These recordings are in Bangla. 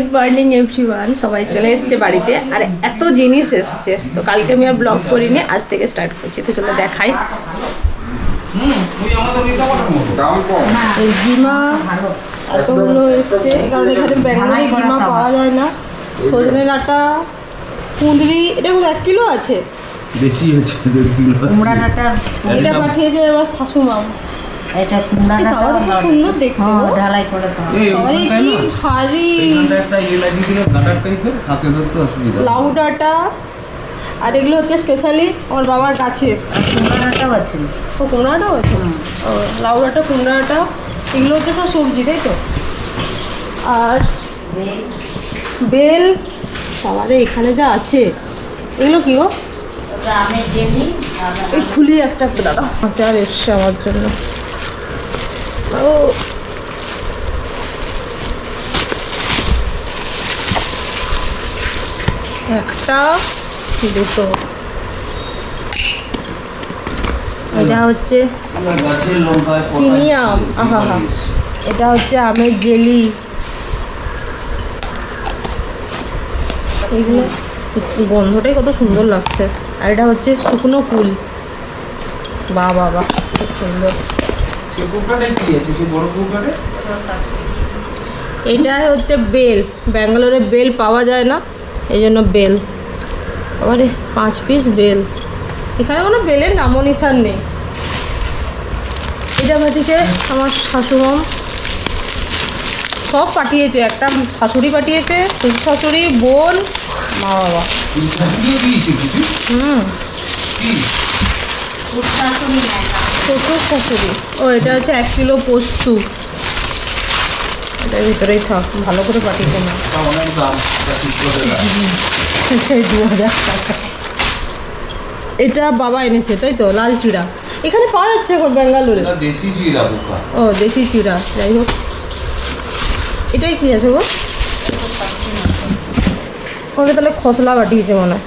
গুড মর্নিং এভরিওয়ান সবাই চলে এসেছে বাড়িতে। আর এত জিনিস এসছে। তো কালকে আমি আর ব্লগ করিনি আজ থেকে স্টার্ট করছি। তো চলো দেখাই। জিমা এতগুলো এসছে। কারণ এখানে ব্যাঙ্গালোরে জিমা পাওয়া যায় না। সজনে ডাঁটা কুঁদরি এটা এক কিলো আছে? বেশি হচ্ছে। এটা পাঠিয়েছে আমার শাশুমাম। এটা সুন্দর দেখতে হ্যাঁ ঢালাই করে আরে কি ভারী একটা ইয়ে লাগিয়ে দিলে গাঁটার টাইপের হাতে ধরতে অসুবিধা। লাউ ডাঁটা আর এগুলো হচ্ছে স্পেশালি আমার বাবার গাছের। আছে। ও কুমড়াটাও আছে? লাউ ডাঁটা কুমড়া ডাঁটা এগুলো হচ্ছে সব সবজি তাই তো? আর বেল। সবারে এখানে যা আছে। এগুলো কি গো? এই খুলি একটা দাদা আচার এসছে আমার জন্য। ও। একটা দুটো? এটা হচ্ছে চিনি আম। আহা এটা হচ্ছে আমের জেলি। এগুলো গন্ধটাই কত সুন্দর লাগছে। আর এটা হচ্ছে শুকনো ফুল। বা বাবা খুব সুন্দর। এটা হচ্ছে বেল। ব্যাঙ্গালোরে বেল পাওয়া যায় না এই জন্য বেল। আবার পাঁচ পিস বেল। এখানে কোনো বেলের নামও নিশান নেই। এটা পাঠিয়েছে আমার শাশুড়ম সব পাঠিয়েছে একটা শাশুড়ি পাঠিয়েছে শাশুড়ি বোন মা বাবা। দিয়ে দিয়েছে কিছু হুম। শাশুড়ি শ্বশুর শাশুড়ি ও এটা হচ্ছে এক কিলো পোস্তু। এটার ভিতরেই থাক ভালো করে পাঠিয়েছে না দু হাজার টাকা। এটা বাবা এনেছে তাই তো? লাল চিড়া। এখানে পাওয়া যাচ্ছে এখন ব্যাঙ্গালোরে। দেশি ও দেশি চিড়া যাই হোক। এটাই কি আছে গো? ওকে তাহলে খসলা পাঠিয়েছে মনে হয়।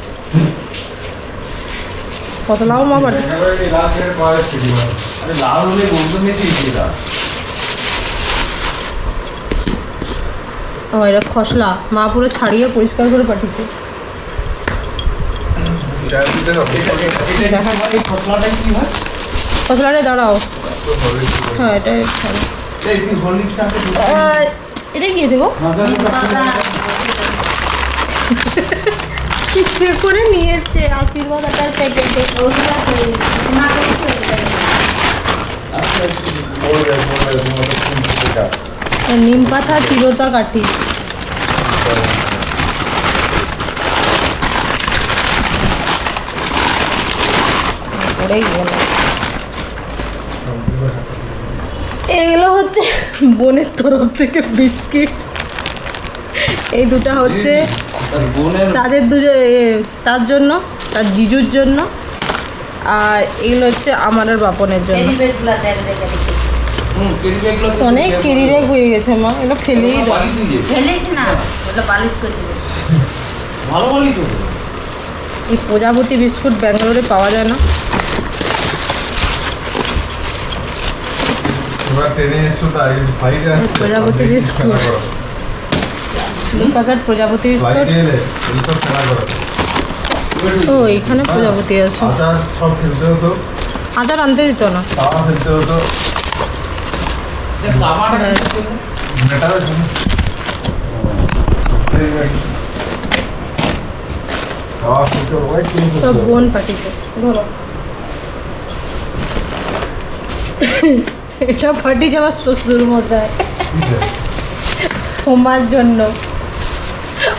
বলতে মেশি জিরা ও এটা খসলা। মা পুরো ছাড়িয়ে পরিষ্কার করে পাঠিয়েছে। এটা খসলারে দাঁড়াও। হ্যাঁ আহ, এটা কি আছে গো? কিসে করে নিয়ে এসছে আশীর্বাদ আটার প্যাকেটে নিম পাতা চিরতা কাঠি। পড়েই গেল এগুলো হচ্ছে বোনের তরফ থেকে বিস্কিট। এই দুটো হচ্ছে তাদের দুজন তার জন্য তার জিজুর জন্য আর এগুলো হচ্ছে আমার আর বাপনের জন্য। অনেক কেরি ব্যাগ হয়ে গেছে মা এগুলো ফেলেই ফেলিস না পালিশ করে ভালো এই প্রজাপতি বিস্কুট ব্যাঙ্গালোরে পাওয়া যায় না। Prajapati biscuit. Packet Prajapati biscuit ও এখানে প্রজাপতি আছে। আচার আনতে দিত না। সব বোন পাঠিয়েছে ধরো। এটা পাঠিয়েছে যাওয়ার শ্বশুর মশাই। তোমার জন্য।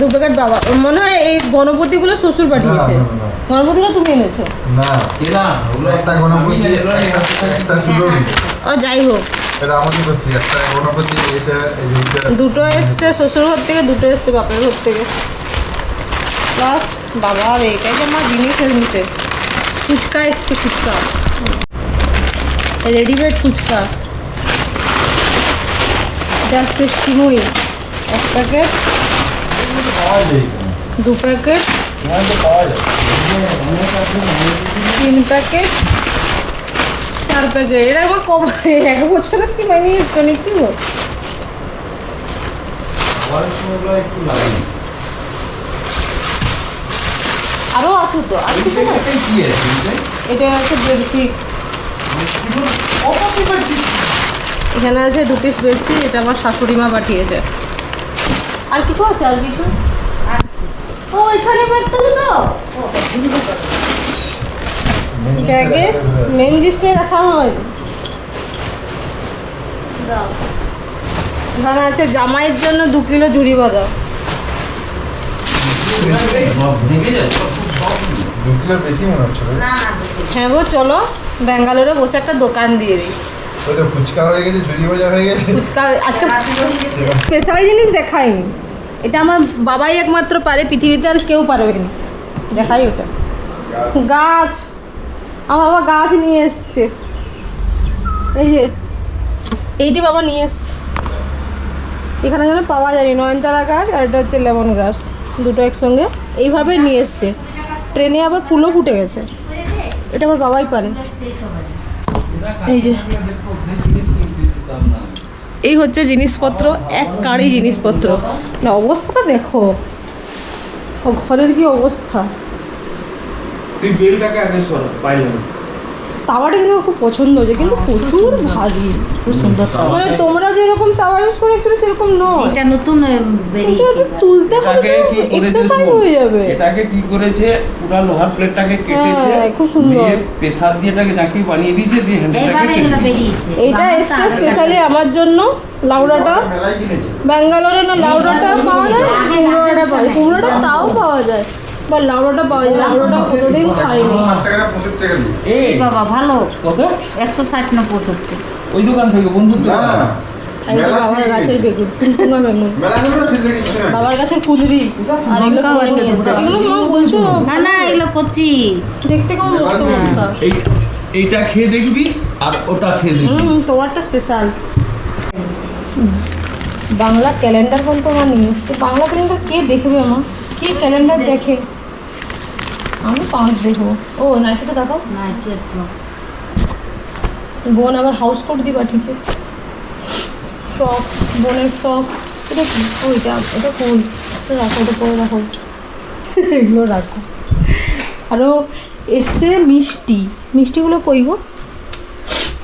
দু প্যাকেট বাবা। মনে হয় এই গণপতিগুলো শ্বশুর পাঠিয়েছে। গণপতিগুলো তুমি এনেছো? ও যাই হোক। এটা আমাদের বস্তি একটা গণপতি এটা এই যে এটা দুটো এসছে শ্বশুর ঘর থেকে দুটো এসছে বাপের ঘর থেকে। প্লাস বাবা আর এইটাই যে আমার জিনিস এনেছে ফুচকা এসছে ফুচকা। রেডিমেড ফুচকা। এটা হচ্ছে সিমুই। এক প্যাকেট? দু প্যাকেট তিন প্যাকেট চার প্যাকেট আমার কবে এক বছরের নিয়ে এসছো নাকি গো আরও আছে তো আর কিছু আছে এটা? হচ্ছে বেডশিট এখানে আছে দু পিস বেডশিট এটা আমার শাশুড়ি মা পাঠিয়েছে আর কিছু আছে আর কিছু ও এখানে ব্যাগটা তো? ব্যাগে মেন জিনিসটা রাখা হয়। দাও। এখানে আছে জামাইয়ের জন্য দু কিলো ঝুড়ি বাঁধা। না না। হ্যাঁ গো চলো ব্যাঙ্গালোরে বসে একটা দোকান দিয়ে দিই। ফুচকা হয়ে গেছে ঝুড়ি ভাজা হয়ে গেছে। ফুচকা আজকে স্পেশাল জিনিস দেখাইনি। এটা আমার বাবাই একমাত্র পারে, পৃথিবীতে আর কেউ পারবে না। দেখাই ওটা। গাছ। আমার বাবা গাছ নিয়ে এসছে। এই যে, এইটি বাবা নিয়ে এসছে। এখানে যেন পাওয়া যায়নি নয়নতারা গাছ আর এটা হচ্ছে লেমন গ্রাস। দুটো একসঙ্গে এইভাবে নিয়ে এসছে। ট্রেনে আবার ফুলও ফুটে গেছে। এটা আমার বাবাই পারে। এই যে এই হচ্ছে জিনিসপত্র, এক কারি জিনিসপত্র। না অবস্থাটা দেখো। ঘরের কি অবস্থা? তুই বেলটাকে আগে সর, পাইলাম। তাওয়াটা কিন্তু আমার খুব পছন্দ হয়েছে কিন্তু প্রচুর ভারী খুব সুন্দর মানে তোমরা যেরকম তাওয়া ইউজ করে অ্যাকচুয়ালি সেরকম নয়। এটা নতুন বেরিয়েছে। তুলতে হবে এক্সারসাইজ হয়ে যাবে। এটাকে কি করেছে? পুরো লোহার প্লেটটাকে কেটেছে হ্যাঁ, খুব সুন্দর। দিয়ে প্রেসার দিয়ে এটাকে জাকি বানিয়ে দিয়েছে দিয়ে হ্যান্ডেলটাকে এইটা এসছে স্পেশালি আমার জন্য লাউডাটা। ব্যাঙ্গালোরে না লাউডাটা পাওয়া যায়? কুমড়োটা পাওয়া যায় কুমড়োটা তাও পাওয়া যায়। বা লাউডাটা পাওয়া যায় লাউডাটা কতদিন খাইনি। এই এই বাবা ভালো। কত? একশো ষাট না পঁয়ষট্টি। ওই দোকান থেকে আর বাবার গাছের বেগুন বাবার গাছের কুঁদরি আর এগুলো মা বলছো? না না এগুলো করছি দেখতে কেমন এইটা খেয়ে দেখবি আর ওটা খেয়ে দেখবি। হুম তোমারটা স্পেশাল বাংলা ক্যালেন্ডার বলতে আমার নিয়ে এসছে? বাংলা ক্যালেন্ডার কে দেখবে আমার কে ক্যালেন্ডার দেখে? আমি পাঁচ দেখব ও না সেটা দেখাও না বোন আবার হাউস কোট দিয়ে পাঠিয়েছে। ফ্রক বোনের ফ্রক। এটা কি? ও এটা এটা ফুল। রাখো এটা পরে রাখো। এগুলো রাখো। আরও এসছে মিষ্টি। মিষ্টিগুলো কই গো?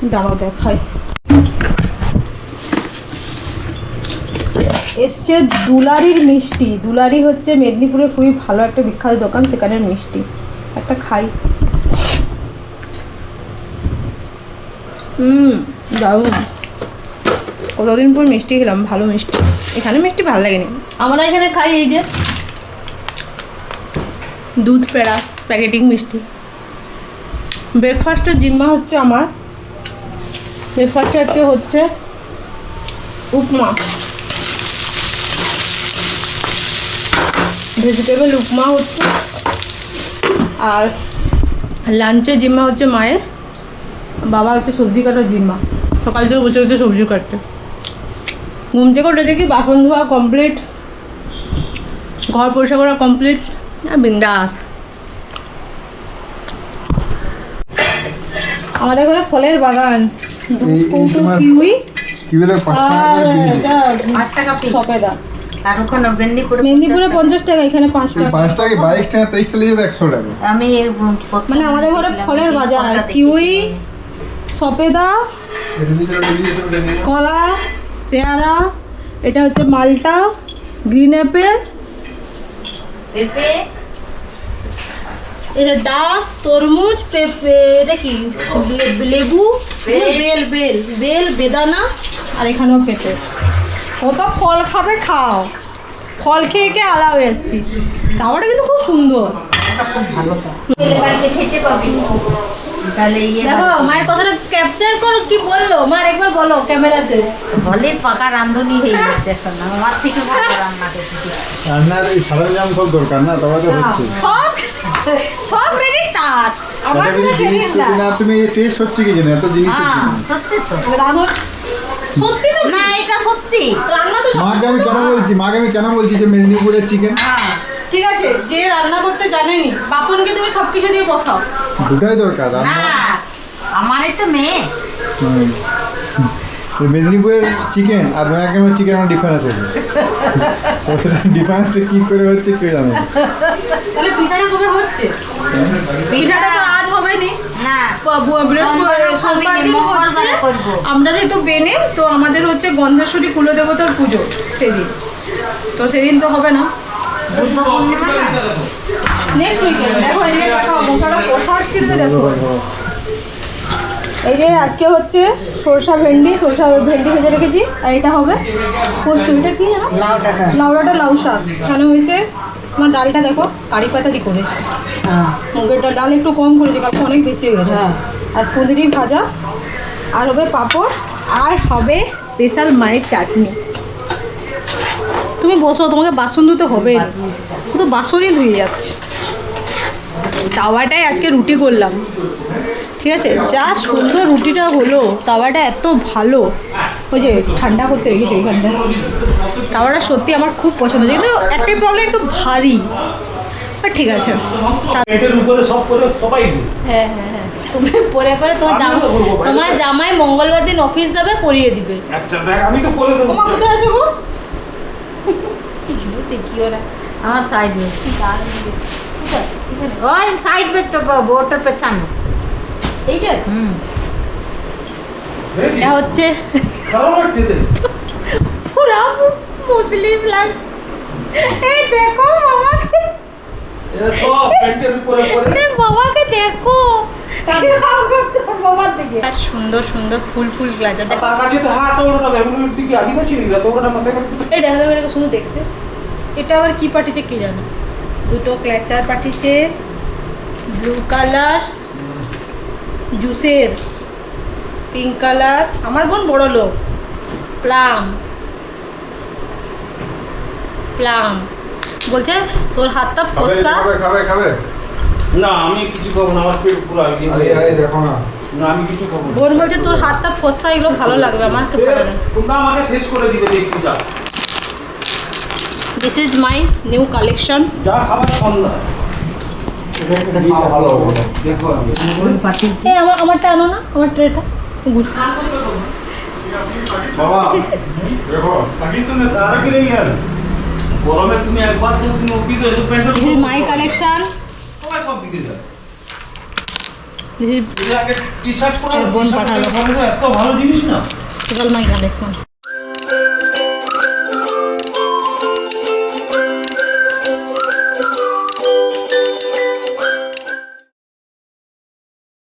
দাঁড়াও দেখাই। এসছে দুলারির মিষ্টি। দুলারি হচ্ছে মেদিনীপুরে খুবই ভালো একটা বিখ্যাত দোকান সেখানের মিষ্টি। একটা খাই। হুম, দারুণ। কতদিন পর মিষ্টি খেলাম, ভালো মিষ্টি। এখানে মিষ্টি ভালো লাগেনি। আমরা এখানে খাই এই যে দুধ পেড়া, প্যাকেটিং মিষ্টি। ব্রেকফাস্টের জিম্মা হচ্ছে আমার। ব্রেকফাস্টে হচ্ছে উপমা। ভেজিটেবল উপমা হচ্ছে আর লাঞ্চের জিম্মা হচ্ছে মায়ের বাবা হচ্ছে সবজি কাটার জিম্মা। সকাল থেকে বসে বসে সবজি কাটতে ঘুম থেকে উঠে দেখি বাসন ধোয়া কমপ্লিট ঘর পরিষ্কার করা কমপ্লিট বিন্দাস। আমাদের ঘরে ফলের বাগান। কিউই সপেদা আর ওখানে মেদিনীপুরে মেদিনীপুরে পঞ্চাশ টাকা। এখানে পাঁচ টাকা। পাঁচ টাকা বাইশ টাকা তেইশ টাকা নিয়ে একশো টাকা। আমি মানে আমাদের ঘরে ফলের বাজার কিউই সপেদা চলো, চলো, চলো। কলা পেয়ারা এটা হচ্ছে মালটা গ্রিন অ্যাপেল। পেঁপে। এটা ডাব তরমুজ পেঁপে এটা কি? লেবু বেল। বেল বেল বেল বেদানা আর এখানেও পেঁপে। কত ফল খাবে খাও। ফল খেয়ে খেয়ে আলা হয়ে যাচ্ছি খাবারটা কিন্তু খুব সুন্দর। ভালো তো কালকে খেতে পাবি তাহলে দেখো মায়ের কথাটা ক্যাপচার করো কি বলল? মার একবার বলো ক্যামেরাতে। হলে পাকা রান্ধনি হয়ে যাচ্ছে এখন আমার থেকে রান্না করছি। রান্নার এই সরঞ্জাম সব দরকার না তবে হচ্ছে। সব সব রেডি তার। আমার জিনিস না। না তুমি টেস্ট হচ্ছে কি জানো এত জিনিস হ্যাঁ তো। রাধন তো না এটা সত্যি। রান্না তো মাকে আমি কেন বলছি? মাকে আমি কেন বলছি যে মেদিনীপুরের চিকেন ঠিক আছে যে রান্না করতে জানেনি বাপনকে তুমি সব কিছু দিয়ে বসাও। দুটাই দরকার আমার রান্না তো মেয়ে। মেদিনীপুরের চিকেন আর নয়াগ্রামের চিকেন আমার ডিফারেন্স আছে। ডিফারেন্সটা কী করে হচ্ছে কেউ জানে? তাহলে পিঠাটা কবে হচ্ছে? পিঠাটা তো আজ হবে নি। আমরা যেহেতু বেনে তো আমাদের হচ্ছে গন্ধেশ্বরী কুলদেবতার পুজো সেদিন। তো সেদিন তো হবে না? নেক্সট উইকেন্ড দেখো এদিকে কষাচ্ছি তুমি দেখো। এই যে আজকে হচ্ছে সরষা ভেন্ডি সরষা ভেন্ডি ভেজে রেখেছি আর এটা হবে পোস্ত এটা কি লাউড়াটা। লাউ শাক। কেন হয়েছে আমার ডালটা দেখো কারি পাতা দিয়ে করেছি। মুগের ডাল ডাল একটু কম করেছি কারণ অনেক বেশি হয়ে গেছে। আর কুঁদরি ভাজা আর হবে পাঁপড় আর হবে স্পেশাল মায়ের চাটনি। তুমি বসো তোমাকে বাসন ধুতে হবে। শুধু বাসনই ধুয়ে যাচ্ছে। তাওয়াটাই আজকে রুটি করলাম। ঠিক আছে যা সুন্দর রুটিটা হলো তাওয়াটা এত ভালো ওই যে ঠান্ডা করতে রেখেছি ওইখানটা তাওয়াটা সত্যি আমার খুব পছন্দ হয়েছে কিন্তু একটাই প্রবলেম একটু ভারী বাট ঠিক আছে তা- পেটের উপরে সব করে সবাই দিবে। হ্যাঁ হ্যাঁ হ্ঁ তুমি পরে করে তোমার আমি জামা তো করবো, ভাই। তোমার জামাই মঙ্গলবার দিন অফিস যাবে পরিয়ে দিবে আচ্ছা দেখ আমি তো করে দেবো তোমার কোথায় আছে গো দেখি ওরা আমার সাইড में ওই সাইড में तो बोर्ड पे चानो এইটা হুম। এটা হচ্ছে? পুরা মুসলিম লাগছে এই দেখো বাবাকে। বাবাকে আর সুন্দর সুন্দর ফুল ফুল দেখো এই যাবে দেখতে। এটা আবার কি পাঠিয়েছে কে জানে? দুটো ক্ল্যাচার পাঠিয়েছে ব্লু কালার জুসের পিঙ্ক কালার আমার বোন বড় লোক প্লাম প্লাম বলছে তোর হাতটা ফসা? খাবে খাবে খাবে না আমি কিছু খাব না আমার পেট পুরো আগিয়ে আরে আরে দেখো না। না আমি কিছু খাব না। বোন বলছে তোর হাতটা ফসা এগুলো ভালো লাগবে আমাকে ভালো লাগে। তোমরা আমাকে শেষ করে দিবে দেখছি যা। This is my new collection যা খাবার সন্ধ্যা আমারটা আনো না? আমার ট্রেটা মাই কালেকশন বোন পাঠালো। এত ভালো জিনিস না। মাই কালেকশন